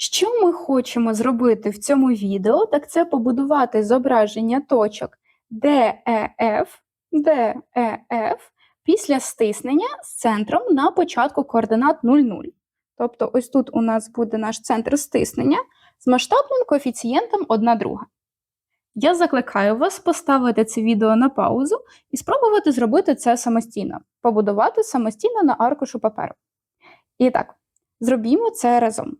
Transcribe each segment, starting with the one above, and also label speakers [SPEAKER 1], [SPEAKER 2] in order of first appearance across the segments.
[SPEAKER 1] Що ми хочемо зробити в цьому відео, так це побудувати зображення точок DEF, DEF після стиснення з центром на початку координат 0,0. Тобто, ось тут у нас буде наш центр стиснення з масштабним коефіцієнтом 1 друга. Я закликаю вас поставити це відео на паузу і спробувати зробити це самостійно, побудувати самостійно на аркушу паперу. І так, зробімо це разом.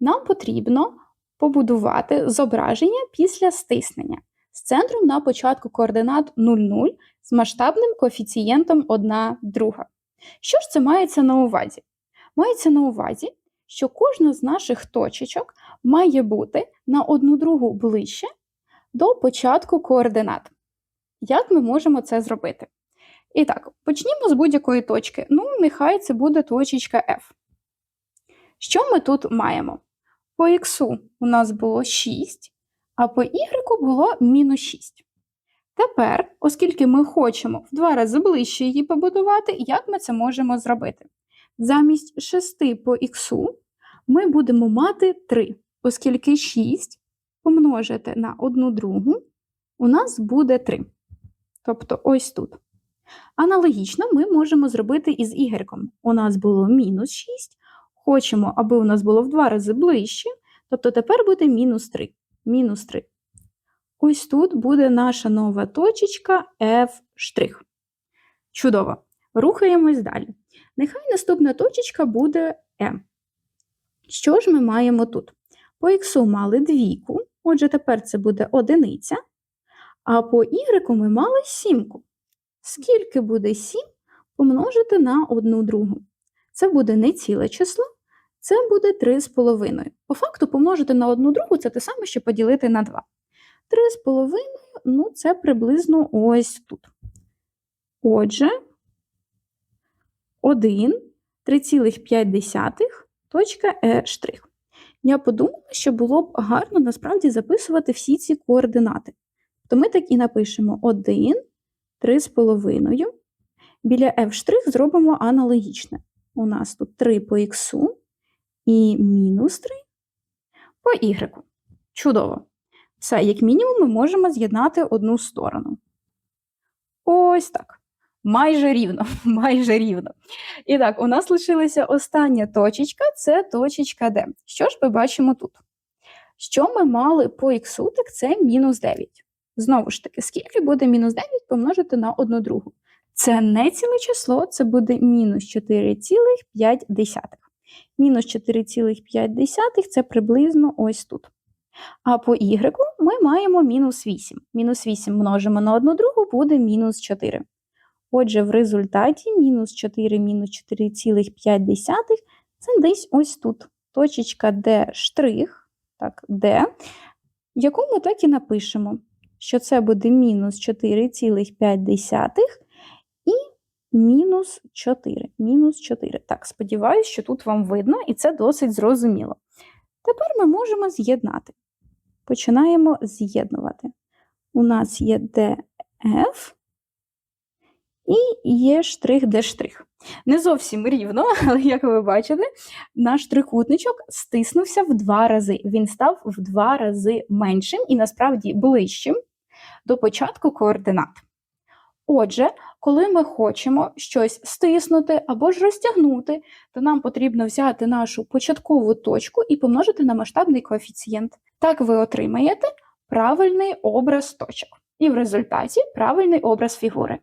[SPEAKER 1] Нам потрібно побудувати зображення після стиснення з центром на початку координат 0,0 з масштабним коефіцієнтом 1 друга. Що ж це мається на увазі? Мається на увазі, що кожна з наших точечок має бути на одну другу ближче до початку координат. Як ми можемо це зробити? І так, почнімо з будь-якої точки. Ну, нехай це буде точечка F. Що ми тут маємо? По х у нас було 6, а по y було мінус 6. Тепер, оскільки ми хочемо в два рази ближче її побудувати, як ми це можемо зробити? Замість 6 по х ми будемо мати 3, оскільки 6 помножити на 1 другу у нас буде 3. Тобто ось тут. Аналогічно ми можемо зробити із y. У нас було мінус 6, хочемо, аби у нас було в два рази ближче, тобто тепер буде мінус 3. Мінус 3. Ось тут буде наша нова точечка F'. Чудово. Рухаємось далі. Нехай наступна точечка буде M. Що ж ми маємо тут? По х мали двійку, отже, тепер це буде одиниця, а по y ми мали сімку. Скільки буде 7 помножити на одну другу? Це буде не ціле число, це буде 3,5. По факту помножити на одну другу це те саме, що поділити на 2. 3,5 ну, це приблизно ось тут. Отже, 1, 3,5 точка Е штрих. Я подумала, що було б гарно насправді записувати всі ці координати. То ми так і напишемо 1, 3,5. Біля F' зробимо аналогічне. У нас тут 3 по х і мінус 3 по y. Чудово. Все, як мінімум, ми можемо з'єднати одну сторону. Ось так. Майже рівно, майже рівно. І так, у нас лишилася остання точечка це точечка D. Що ж ми бачимо тут? Що ми мали по х, так це мінус 9. Знову ж таки, скільки буде мінус 9 помножити на одну другу? Це не ціле число, це буде мінус 4,5. Мінус 4,5 це приблизно ось тут. А по y ми маємо мінус 8. Мінус 8 множимо на одну другу, буде мінус 4. Отже, в результаті мінус 4 мінус 4,5 це десь ось тут. Точечка D штрих, так, D, яку ми так і напишемо, що це буде мінус 4,5 і мінус 4. Мінус 4. Так, сподіваюся, що тут вам видно, і це досить зрозуміло. Тепер ми можемо з'єднати. Починаємо з'єднувати. У нас є DF і є штрих де штрих. Не зовсім рівно, але як ви бачите, наш трикутничок стиснувся в два рази. Він став в два рази меншим і насправді ближчим до початку координат. Отже, коли ми хочемо щось стиснути або ж розтягнути, то нам потрібно взяти нашу початкову точку і помножити на масштабний коефіцієнт. Так ви отримаєте правильний образ точок. І в результаті правильний образ фігури.